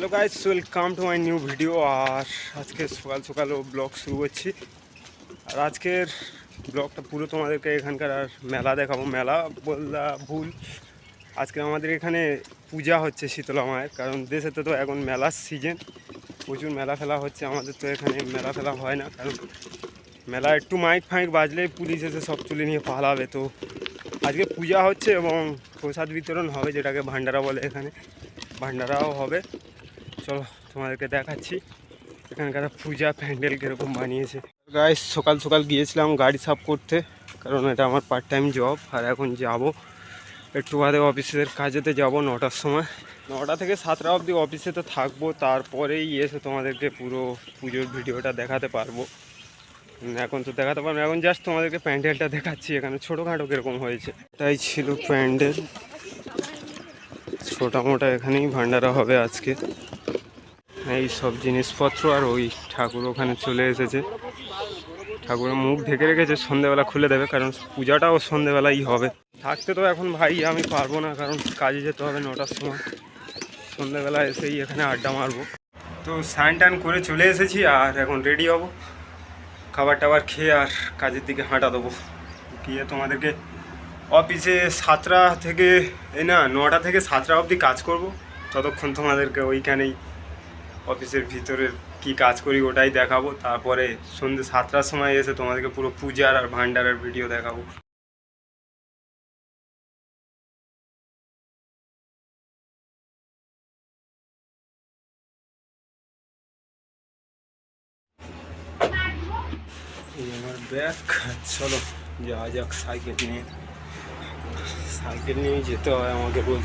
Hello guys welcome to my new video আর আজকে সকাল সকালও blog শুরু করছি। আর আজকের ব্লগটা পুরো তোমাদেরকে এখানকার আর মেলা দেখাবো। মেলা বললা ভুল। আজকে আমাদের এখানে পূজা হচ্ছে শীতলা মায়ের। কারণ দেশেতে তো এখন মেলার সিজন প্রচুর মেলা ফেলা হচ্ছে। আমাদের তো এখানে মেলা ফেলা হয় না। কারণ মেলা একটু মাইক ফাইক বাজলেই পুলিশ এসে সব তুলে নিয়ে পালাবে। তো আজকে পূজা হচ্ছে এবং প্রসাদ বিতরণ হবে, যেটাকে ভান্ডারা বলে এখানে। ভান্ডারাও হবে। চলো, তোমাদেরকে দেখাচ্ছি এখানকার পূজা প্যান্ডেল কীরকম বানিয়েছে। গায়ে সকাল সকাল গিয়েছিলাম গাড়ি সাফ করতে, কারণ এটা আমার পার্ট টাইম জব আর এখন যাব একটু বাদে অফিসের কাজেতে যাব নটার সময়। নটা থেকে সাতটা অবধি অফিসে তো থাকব, তারপরেই এসে তোমাদেরকে পুরো পুজোর ভিডিওটা দেখাতে পারব। এখন তো দেখাতে পারব এখন জাস্ট তোমাদেরকে প্যান্ডেলটা দেখাচ্ছি, এখানে ছোটোখাটো কীরকম হয়েছে। এটাই ছিল প্যান্ডেল। মোটা এখানেই ভান্ডারা হবে আজকে। এই সব জিনিসপত্র আর ওই ঠাকুর ওখানে চলে এসেছে। ঠাকুরের মুখ ঢেকে রেখেছে, সন্ধেবেলা খুলে দেবে, কারণ পূজাটাও সন্ধেবেলাই হবে। থাকতে তো এখন ভাই আমি পারব না, কারণ কাজে যেতে হবে নটার সময়। সন্ধেবেলা এসেই এখানে আড্ডা মারবো। তো স্নান টান করে চলে এসেছি আর এখন রেডি হব। খাবার টাবার খেয়ে আর কাজের দিকে হাঁটা দেবো। গিয়ে তোমাদেরকে অফিসে সাতটা থেকে, এই না, নটা থেকে সাতটা অবধি কাজ করব। ততক্ষণ তোমাদেরকে ওইখানেই অফিসের ভিতরে কি কাজ করি ওটাই দেখাবো। তারপরে সন্ধ্যে সাতটার সময় এসে তোমাদেরকে পুরো পূজার আর ভান্ডারের ভিডিও দেখাবো। আমার ব্যাগ। চলো, যাওয়া যাক, সাইকেল নিয়ে। সাইকেল নিয়ে যেতে হয় আমাকে রোজ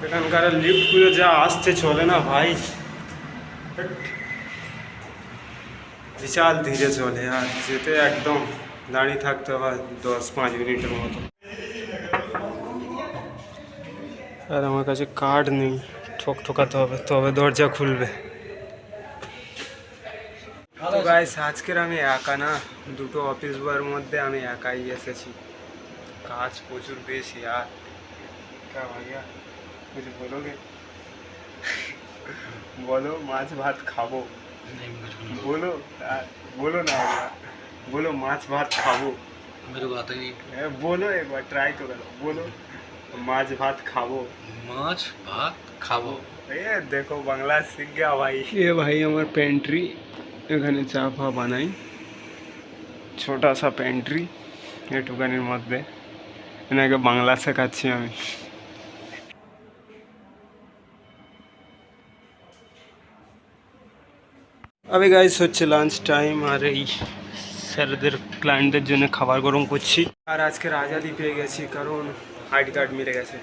এখানকার লিফ্টগুলো যা আসতে চলে না ভাই বিশাল ধীরে চলে আর যেতে একদম দাঁড়িয়ে থাকতে হয় দশ পাঁচ মিনিটের মতো আর আমার কাছে কার্ড নেই ঠক ঠকাতে হবে তবে দরজা খুলবে তো গাইস আজকের আমি একা না দুটো অফিস বার মধ্যে আমি একাই এসেছি কাজ প্রচুর বেশি আর কা ভাইয়া कुछ बोलोगे बोलो মাছ ভাত খাবো बोलो यार, बोलो ना यार, बोलो মাছ ভাত খাবো मेरे को आता ही नहीं ए, बोलो एक बार ट्राई तो करो बोलो মাছ ভাত খাবো माछ भात खाबो এ দেখো বাংলা শিখ গয়া ভাই এ ভাই আমার পেন্ট্রি এখানে চা ফা বানাই ছোটা সা পেন্ট্রি এটুকানির মধ্যে এনাকে বাংলা শেখাচ্ছি আমি আমি গাইস হচ্ছে লাঞ্চ টাইম আর এই স্যারদের ক্লায়েন্টদের জন্য খাবার গরম করছি। আর আজকে রাজাদি পেয়ে গেছি, কারণ আইডি কার্ড মিলে গেছে।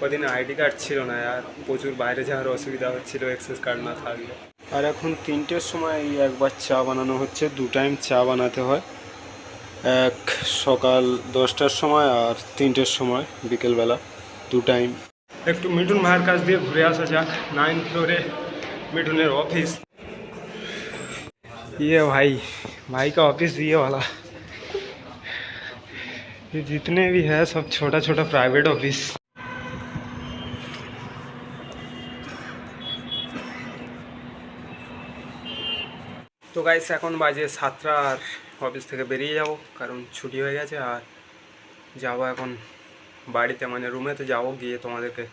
কদিন আইডি কার্ড ছিল না আর প্রচুর বাইরে যাওয়ার অসুবিধা হচ্ছিল এক্সেস কার্ড না থাকলে। আর এখন তিনটের সময় একবার চা বানানো হচ্ছে, দু টাইম চা বানাতে হয়। এক সকাল দশটার সময় আর তিনটের সময় বিকেলবেলা দু টাইম একটু মিঠুন ভাইয়ের কাছ দিয়ে ঘুরে আসা যাক নাইন ফ্লোরে মিঠুনের অফিস ये भाई भाई का ऑफिस ये वाला ये जितने भी है सब छोटा छोटा प्राइवेट ऑफिस তো গাইস এখন বাজে সাতটা আর অফিস থেকে বেরিয়ে যাব কারণ ছুটি হয়ে গেছে আর যাব এখন বাড়িতে মানে রুমেতে যাব গিয়ে তোমাদেরকে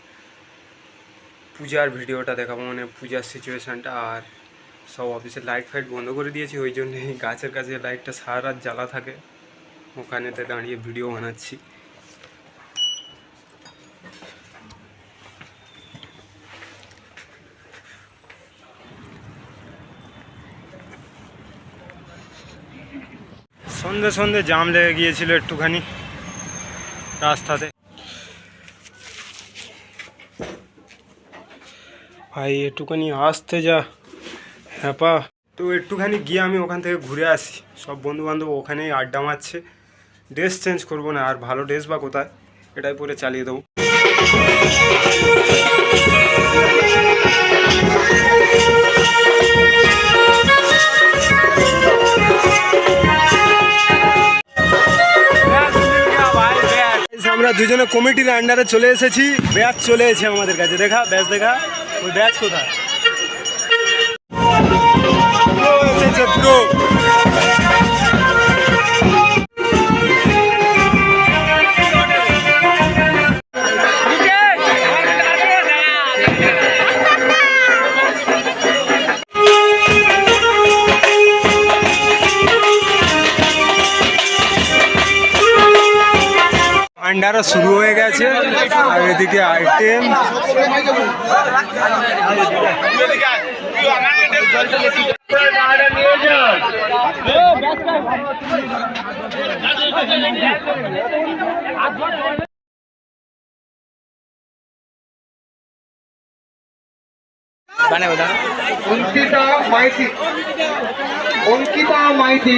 পূজার ভিডিওটা দেখাবো মানে পূজার সিচুয়েশানটা আর সব অফিসের লাইট ফাইট বন্ধ করে দিয়েছি, ওই জন্য এই গাছের কাছে লাইটটা সারা রাত জ্বালা থাকে। ওখানেতে দাঁড়িয়ে ভিডিও বানাচ্ছি। সন্ধে সন্ধে জাম লেগে গিয়েছিল একটুখানি রাস্তাতে। ভাই, একটুখানি আসতে যা। হ্যাপা তো একটুখানি গিয়ে আমি ওখান থেকে ঘুরে আসি। সব বন্ধু বান্ধব ওখানেই আড্ডা মারছে। ড্রেস চেঞ্জ করব না, আর ভালো ড্রেস বা কোথায়? এটাই পরে চালিয়ে দেবো। আমরা দুজনে কমিটির আন্ডারে চলে এসেছি। ব্যাচ চলে এসেছে আমাদের কাছে। দেখা ব্যাচ দেখা। ওই ব্যাচ কোথায়? আন্ডারও শুরু হয়ে গেছে। আর এদিকে আইটেম। অঙ্কিতা মাইতি। অঙ্কিতা মাইতি।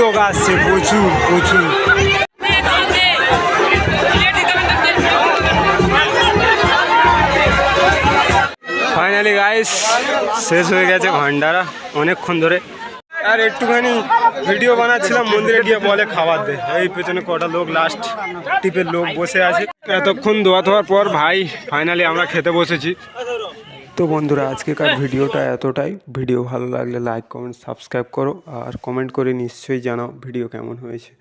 লোক আসছে প্রচুর প্রচুর ফাইনালি গাইস শেষ হয়ে গেছে ভান্ডারা, অনেকক্ষণ ধরে। আর একটুখানি ভিডিও বানাচ্ছিলাম, মন্দিরে গিয়ে বলে খাবার দে। এই পেছনে কটা লোক লাস্ট টিপের লোক বসে আছে। এতক্ষণ দোয়া ধোয়ার পর ভাই ফাইনালি আমরা খেতে বসেছি। তো বন্ধুরা, আজকেকার ভিডিওটা এতটাই। ভিডিও ভালো লাগলে লাইক কমেন্ট সাবস্ক্রাইব করো। আর কমেন্ট করে নিশ্চয়ই জানাও ভিডিও কেমন হয়েছে।